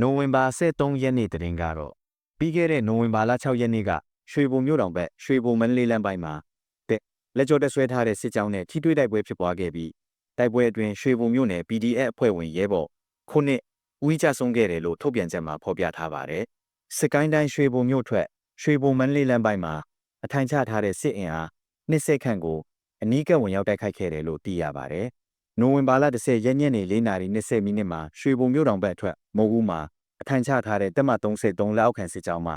နိုဝင်ဘာ23ရက်နေ့တရင်ကတော့ပြီးခဲ့တဲ့နိုဝင်ဘာလ6ရက်နေ့ကရွှေဘုံမြို့တော်ဘက်ရွှေဘုံမန္တလေးလမ်းပိုင်းမှာတက်လက်ကျော်တက်ဆွဲထားတဲ့စစ်ကြောင်းနဲ့ထိတွေ့တိုက်ပွဲဖြစ်ပွားခဲ့ပြီးတိုက်ပွဲအတွင်းရွှေဘုံမြို့နယ် PDF အဖွဲ့ဝင်ရဲဘော်ခုနှစ်ဦးကြဆုံးခဲ့တယ်လို့ထုတ်ပြန်ချက်မှာဖော်ပြထားပါတယ်။စစ်ကိုင်းတိုင်းရွှေဘုံမြို့ထွက်ရွှေဘုံမန္တလေးလမ်းပိုင်းမှာအထိုင်ချထားတဲ့စစ်အင်အား20ခန့်ကိုအနီးကပ်ဝင်ရောက်တိုက်ခိုက်ခဲ့တယ်လို့သိရပါတယ်။ နိုဝင်ဘာလ10ရက်ညနေ4:20မိနစ်မှာရွှေဘုံမြို့တော်ဘက်အထွက်မုံဦးမှာအထိုင်ချထားတဲ့တက်မ33လက်အောက်ခံစစ်ကြောင်းမှ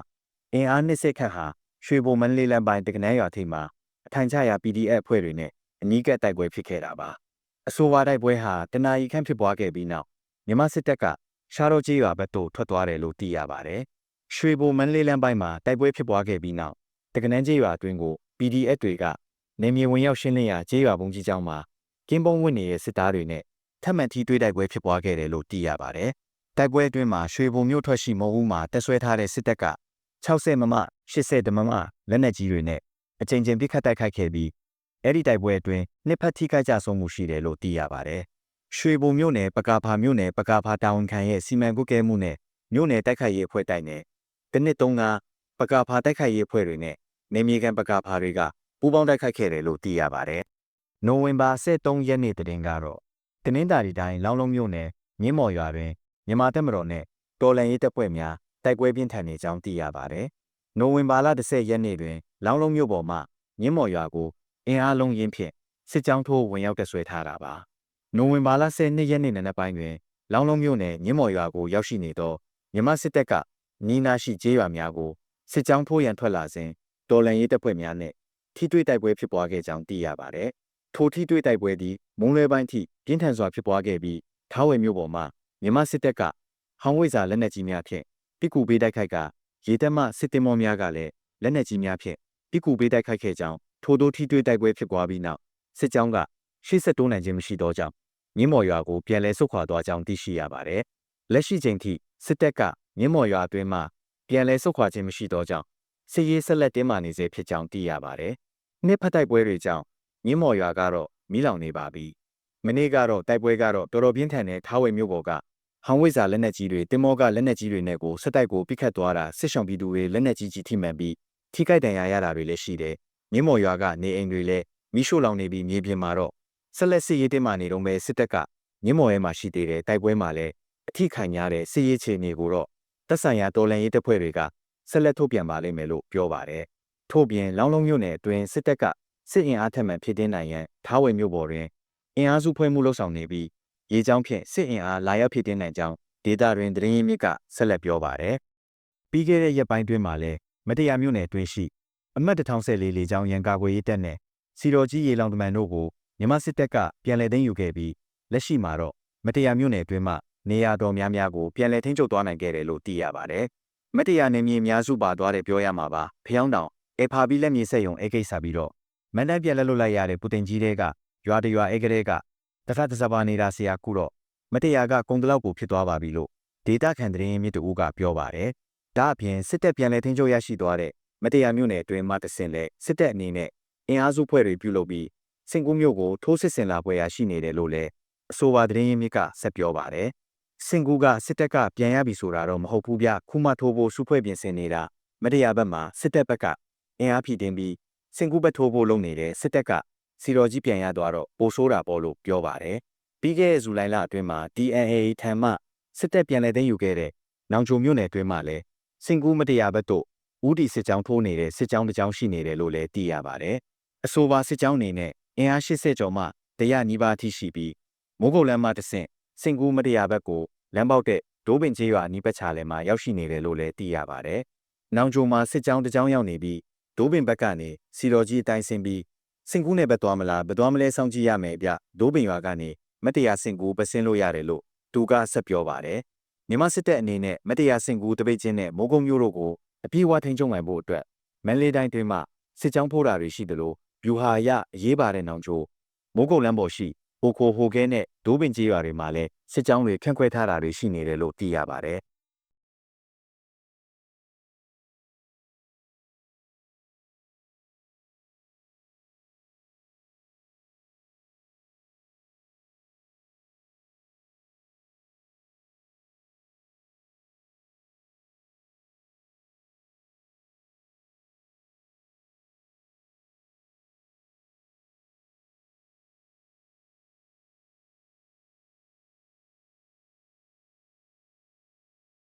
အင်အား20ခန့်ဟာရွှေဘုံမန္တလေးလမ်းပိုင်းတကနန်းရွာထိပ်မှာအထိုင်ချရာ PDF အဖွဲ့တွေနဲ့အနီးကပ်တိုက်ပွဲဖြစ်ခဲ့တာပါ။အဆိုပါတိုက်ပွဲဟာတနအီခန့်ဖြစ်ပွားခဲ့ပြီးနောက်မြန်မာစစ်တပ်ကရှားတော်ကြီးရွာဘက်သို့ထွက်သွားတယ်လို့သိရပါတယ်။ရွှေဘုံမန္တလေးလမ်းပိုင်းမှာတိုက်ပွဲဖြစ်ပွားခဲ့ပြီးနောက်တကနန်းကြီးရွာအတွင်းကို PDF တွေကနေမြေဝင်ရောက်ရှင်းလင်းရာကျေးရွာဘုံကြီးကျောင်းမှာ ကင်းပုံးဝင်နေတဲ့စစ်သားတွေနဲ့ထပ်မံထိတွေ့တိုက်ပွဲဖြစ်ပွားခဲ့တယ်လို့သိရပါတယ်။တိုက်ပွဲအတွင်းမှာရွှေဘုံမြို့ထွက်ရှိမုံဦးမှာတက်ဆွဲထားတဲ့စစ်တပ်က60မမ80မမလက်နက်ကြီးတွေနဲ့အကြိမ်ကြိမ်ပစ်ခတ်တိုက်ခိုက်ခဲ့ပြီးအဲ့ဒီတိုက်ပွဲအတွင်းနှစ်ဖက်ထိခိုက်ကြဆုံးမှုရှိတယ်လို့သိရပါတယ်။ရွှေဘုံမြို့နယ်ပကာဖာမြို့နယ်ပကာဖာတာဝန်ခံရဲ့စီမံကုတ်ကဲမှုနဲ့မြို့နယ်တိုက်ခိုက်ရေးအဖွဲ့တိုက်နဲ့တနစ်သုံးကပကာဖာတိုက်ခိုက်ရေးအဖွဲ့တွေနဲ့နေမြေကန်ပကာဖာတွေကပူးပေါင်းတိုက်ခိုက်ခဲ့တယ်လို့သိရပါတယ်။ နိုဝင်ဘာ23ရက်နေ့တည်င်းကတော့တနင်္သာရီတိုင်းလောင်းလုံးမြို့နယ်မြင်းမော်ရွာတွင်မြန်မာတပ်မတော်နဲ့တော်လန်ရေးတပ်ဖွဲ့များတိုက်ပွဲပြင်းထန်နေကြောင်းသိရပါတယ်။နိုဝင်ဘာလ10ရက်နေ့တွင်လောင်းလုံးမြို့ပေါ်မှမြင်းမော်ရွာကိုအင်အားလုံးရင်းဖြင့်စစ်ကြောင်းထိုးဝင်ရောက်တက်ဆွဲထားတာပါ။နိုဝင်ဘာလ12ရက်နေ့နံနက်ပိုင်းတွင်လောင်းလုံးမြို့နယ်မြင်းမော်ရွာကိုရောက်ရှိနေသောမြန်မာစစ်တပ်ကနီးနားရှိကျေးရွာများကိုစစ်ကြောင်းထိုးရန်ထွက်လာစဉ်တော်လန်ရေးတပ်ဖွဲ့များနဲ့ထိတွေ့တိုက်ပွဲဖြစ်ပွားခဲ့ကြောင်းသိရပါတယ်။ ထိုထိတွေ့တိုက်ပွဲသည်မုံလွဲပိုင်းထိပြင်းထန်စွာဖြစ်ပွားခဲ့ပြီးထားဝယ်မြို့ပေါ်မှာမြန်မာစစ်တပ်ကဟောင်းဝိဇာလက်နက်ကြီးများဖြင့်ပိကူပေးတိုက်ခိုက်ကရေတပ်မှစစ်တင်မောများကလည်းလက်နက်ကြီးများဖြင့်ပိကူပေးတိုက်ခိုက်ခဲ့ကြောင်းထိုတို့ထိတွေ့တိုက်ပွဲဖြစ်ပွားပြီးနောက်စစ်ကြောင်းကရှေ့ဆက်တိုးနိုင်ခြင်းမရှိသောကြောင့်မြင်းမော်ရွာကိုပြန်လည်ဆုတ်ခွာသွားကြောင်းသိရှိရပါတယ်။လက်ရှိချိန်ထိစစ်တပ်ကမြင်းမော်ရွာအတွင်းမှာပြန်လည်ဆုတ်ခွာခြင်းမရှိသောကြောင့်စစ်ရေးဆက်လက်တင်းမာနေစေဖြစ်ကြောင်းသိရပါတယ်။နှစ်ဖက်တိုက်ပွဲတွေကြောင့် မြင်းမော်ရွာကတော့မီးလောင်နေပါပြီ။မနေ့ကတော့တိုက်ပွဲကတော့တော်တော်ပြင်းထန်တဲ့ထားဝယ်မြို့ပေါ်ကဟောင်ဝိဇာလက်နက်ကြီးတွေတင်မောကလက်နက်ကြီးတွေနဲ့ကိုစစ်တိုက်ကိုပစ်ခတ်သွားတာစစ်ဆောင်ပြည်သူတွေလက်နက်ကြီးကြီးထိမှန်ပြီးထိခိုက်ဒဏ်ရာရတာတွေလည်းရှိတယ်။မြင်းမော်ရွာကနေအိမ်တွေလည်းမိရှို့လောင်နေပြီးမြေပြင်မှာတော့ဆက်လက်စစ်ရေးတင်းမာနေတော့မဲ့စစ်တပ်ကမြင်းမော်ရဲမှာရှိသေးတဲ့တိုက်ပွဲမှာလည်းအထိခိုက်များတဲ့စစ်ရေးခြေအနေကိုတော့တပ်ဆိုင်ရာတော်လှန်ရေးတပ်ဖွဲ့တွေကဆက်လက်ထုတ်ပြန်ပါလိမ့်မယ်လို့ပြောပါတယ်။ထို့ပြင်လောင်းလုံးမြို့နယ်အတွင်းစစ်တပ်က စစ်အင်အားထက်မှန်ဖြစ်တင်းနိုင်ရန်ထားဝယ်မြို့ပေါ်တွင်အင်အားစုဖွဲ့မှုလှုပ်ဆောင်နေပြီးရေကြောင်းဖြင့်စစ်အင်အားလာရောက်ဖြစ်တင်းနိုင်ကြောင်းဒေတာတွင်တရင်ရင်းမြစ်ကဆက်လက်ပြောပါတယ်။ပြီးခဲ့တဲ့ရက်ပိုင်းတွင်မှာလည်းမတရားမြို့နယ်တွင်းရှိအမတ်1014လေကြောင်းရန်ကာကွယ်ရေးတပ်နဲ့စီတော်ကြီးရေလောင်တမန်တို့ကိုမြန်မာစစ်တပ်ကပြန်လည်သိမ်းယူခဲ့ပြီးလက်ရှိမှာတော့မတရားမြို့နယ်အတွင်းမှနေရာတော်များများကိုပြန်လည်ထိန်းချုပ်သွားနိုင်ခဲ့တယ်လို့သိရပါတယ်။မတရားနေမြေအများစုပါသွားတယ်ပြောရမှာပါ။ဖျောင်းတောင်အေဖာပြီးလက်မြေဆက်ယုံအေကိစ္စပြီးတော့ မန်တပ်ပြန်လက်လွတ်လိုက်ရတဲ့ပူတင်ကြီးတွေကရွာတရွာအေကလေးကတခါတစပါနေတာဆရာကူတော့မတရားကကုံတလောက်ကိုဖြစ်သွားပါပြီလို့ဒေတာခန်တရင်မြစ်တူကပြောပါတယ်။ဒါအပြင်စစ်တပ်ပြန်လည်ထိန်းချုပ်ရရှိသွားတဲ့မတရားမြို့နယ်အတွင်းမှတဆင့်လဲစစ်တပ်အနေနဲ့အင်အားစုဖွဲ့တွေပြုလုပ်ပြီးစင်ကူးမြို့ကိုထိုးစစ်ဆင်လာပွဲရရှိနေတယ်လို့လည်းအဆိုပါသတင်းရင်းမြစ်ကဆက်ပြောပါတယ်။စင်ကူးကစစ်တပ်ကပြန်ရပြီဆိုတာတော့မဟုတ်ဘူးဗျခုမှထိုးဖို့စုဖွဲ့ပြင်ဆင်နေတာမတရားဘက်မှာစစ်တပ်ဘက်ကအင်အားဖြည့်တင်းပြီး စင်ကူးဘက်ထိုးဖို့လုပ်နေတဲ့စစ်တပ်ကစီတော်ကြီးပြန်ရသွားတော့ပိုဆိုးတာပေါ့လို့ပြောပါတယ်။ပြီးခဲ့တဲ့ဇူလိုင်လအတွင်းမှာ DNA ထံမှစစ်တပ်ပြန်လည်သိမ်းယူခဲ့တဲ့နောင်ချုံမြို့နယ်အတွင်းမှာလည်းစင်ကူးမတရားဘက်တို့ဦးတီစစ်ကြောင်းထိုးနေတဲ့စစ်ကြောင်းတစ်ကြောင်းရှိနေတယ်လို့လည်းသိရပါတယ်။အဆိုပါစစ်ကြောင်းအနေနဲ့အင်အား80ကျော်မှတရနီးပါးထိရှိပြီးမိုးကုတ်လမ်းမှတဆင့်စင်ကူးမတရားဘက်ကိုလမ်းပေါက်တဲ့ဒိုးပင်ကျေးရွာနီးပတ်ချာလယ်မှာရောက်ရှိနေတယ်လို့လည်းသိရပါတယ်။နောင်ဂျုံမှာစစ်ကြောင်းတစ်ကြောင်းရောက်နေပြီး ဒိုးပင်ဘက်ကနေစီတော်ကြီးအတိုင်းဆင်းပြီးစင်ကူးနဲ့ဘက်သွားမလားဘယ်သွားမလဲစောင့်ကြည့်ရမယ်ဗျဒိုးပင်ရွာကနေမတရားစင်ကူးပဆင်းလို့ရတယ်လို့သူကဆက်ပြောပါတယ်။မြန်မာစစ်တပ်အနေနဲ့မတရားစင်ကူးတပိတ်ချင်းနဲ့မိုးကုံမျိုးတို့ကိုအပြေးအဝထိန်းချုပ်နိုင်ဖို့အတွက်မန်လေးတိုင်းတွင်မှစစ်ကြောင်းဖိုးတာတွေရှိသလိုဗျူဟာရအရေးပါတဲ့နောင်ချိုမိုးကုတ်လမ်းပေါ်ရှိဟိုခိုဟိုခဲနဲ့ဒိုးပင်ကြီးရွာတွေမှာလည်းစစ်ကြောင်းတွေခန့်ခွဲထားတာတွေရှိနေတယ်လို့သိရပါတယ်။